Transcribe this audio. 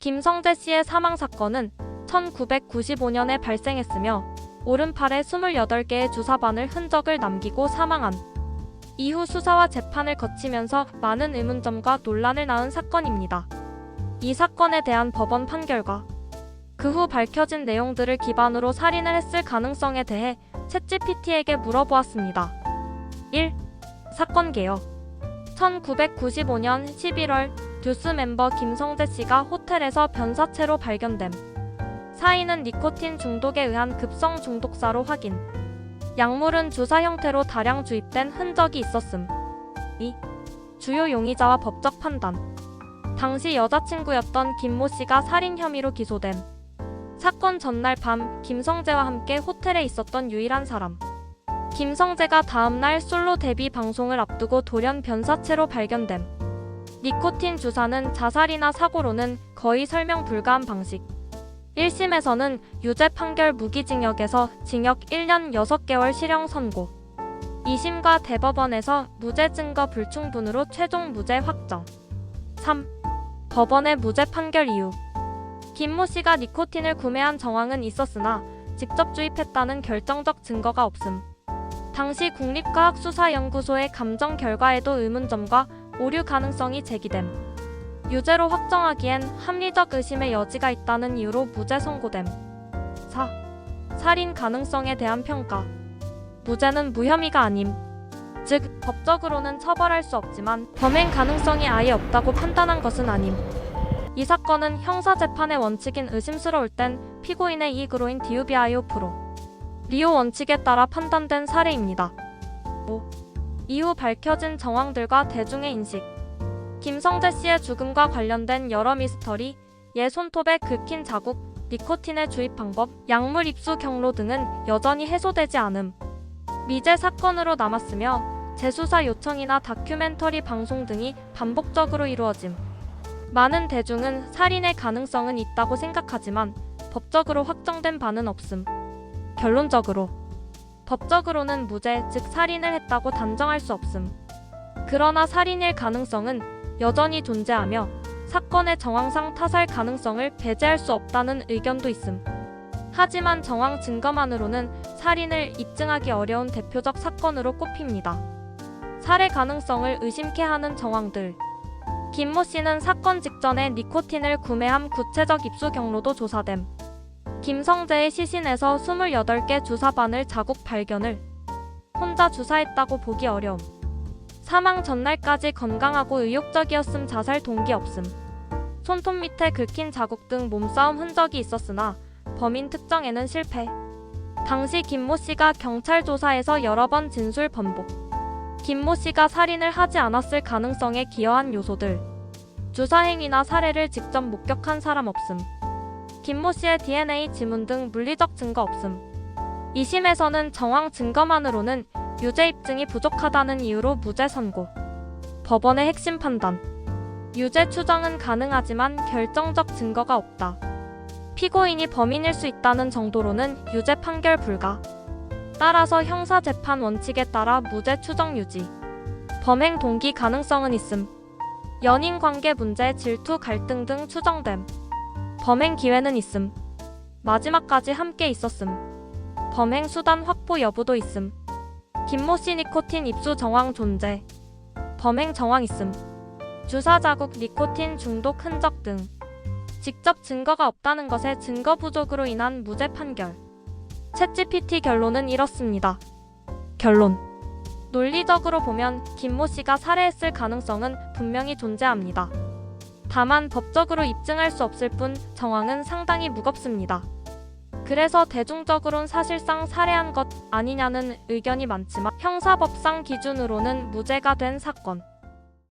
김성재 씨의 사망 사건은 1995년에 발생했으며 오른팔에 28개의 주사반을 흔적을 남기고 사망한 이후 수사와 재판을 거치면서 많은 의문점과 논란을 낳은 사건입니다. 이 사건에 대한 법원 판결과 그 후 밝혀진 내용들을 기반으로 살인을 했을 가능성에 대해 챗GPT에게 물어보았습니다. 1. 사건 개요. 1995년 11월 듀스 멤버 김성재 씨가 호텔에서 변사체로 발견됨. 사인은 니코틴 중독에 의한 급성 중독사로 확인. 약물은 주사 형태로 다량 주입된 흔적이 있었음. 2. 주요 용의자와 법적 판단. 당시 여자친구였던 김모 씨가 살인 혐의로 기소됨. 사건 전날 밤 김성재와 함께 호텔에 있었던 유일한 사람. 김성재가 다음날 솔로 데뷔 방송을 앞두고 돌연 변사체로 발견됨. 니코틴 주사는 자살이나 사고로는 거의 설명 불가한 방식. 1심에서는 유죄 판결 무기징역에서 징역 1년 6개월 실형 선고. 2심과 대법원에서 무죄 증거 불충분으로 최종 무죄 확정. 3. 법원의 무죄 판결 이유. 김모 씨가 니코틴을 구매한 정황은 있었으나 직접 주입했다는 결정적 증거가 없음. 당시 국립과학수사연구소의 감정 결과에도 의문점과 오류 가능성이 제기됨. 유죄로 확정하기엔 합리적 의심의 여지가 있다는 이유로 무죄 선고됨. 4. 살인 가능성에 대한 평가. 무죄는 무혐의가 아님. 즉, 법적으로는 처벌할 수 없지만 범행 가능성이 아예 없다고 판단한 것은 아님. 이 사건은 형사재판의 원칙인 의심스러울 땐 피고인의 이익으로인 디우비아이오 프로. 리오 원칙에 따라 판단된 사례입니다. 5. 이후 밝혀진 정황들과 대중의 인식. 김성재 씨의 죽음과 관련된 여러 미스터리, 얘 손톱에 긁힌 자국, 니코틴의 주입 방법, 약물 입수 경로 등은 여전히 해소되지 않음. 미제 사건으로 남았으며 재수사 요청이나 다큐멘터리 방송 등이 반복적으로 이루어짐. 많은 대중은 살인의 가능성은 있다고 생각하지만 법적으로 확정된 바는 없음. 결론적으로 법적으로는 무죄, 즉 살인을 했다고 단정할 수 없음. 그러나 살인일 가능성은 여전히 존재하며 사건의 정황상 타살 가능성을 배제할 수 없다는 의견도 있음. 하지만 정황 증거만으로는 살인을 입증하기 어려운 대표적 사건으로 꼽힙니다. 살해 가능성을 의심케 하는 정황들. 김모 씨는 사건 직전에 니코틴을 구매한 구체적 입수 경로도 조사됨. 김성재의 시신에서 28개 주사반을 자국 발견을 혼자 주사했다고 보기 어려움. 사망 전날까지 건강하고 의욕적이었음 자살 동기 없음. 손톱 밑에 긁힌 자국 등 몸싸움 흔적이 있었으나 범인 특정에는 실패. 당시 김모 씨가 경찰 조사에서 여러 번 진술 번복. 김모 씨가 살인을 하지 않았을 가능성에 기여한 요소들. 주사 행위나 살해를 직접 목격한 사람 없음. 김모 씨의 DNA 지문 등 물리적 증거 없음. 2심에서는 정황 증거만으로는 유죄 입증이 부족하다는 이유로 무죄 선고. 법원의 핵심 판단. 유죄 추정은 가능하지만 결정적 증거가 없다. 피고인이 범인일 수 있다는 정도로는 유죄 판결 불가. 따라서 형사 재판 원칙에 따라 무죄 추정 유지. 범행 동기 가능성은 있음. 연인 관계 문제, 질투, 갈등 등 추정됨. 범행 기회는 있음. 마지막까지 함께 있었음. 범행 수단 확보 여부도 있음. 김모 씨 니코틴 입수 정황 존재. 범행 정황 있음. 주사 자국 니코틴 중독 흔적 등. 직접 증거가 없다는 것에 증거 부족으로 인한 무죄 판결. 챗GPT 결론은 이렇습니다. 결론. 논리적으로 보면 김모 씨가 살해했을 가능성은 분명히 존재합니다. 다만 법적으로 입증할 수 없을 뿐 정황은 상당히 무겁습니다. 그래서 대중적으론 사실상 살해한 것 아니냐는 의견이 많지만 형사법상 기준으로는 무죄가 된 사건.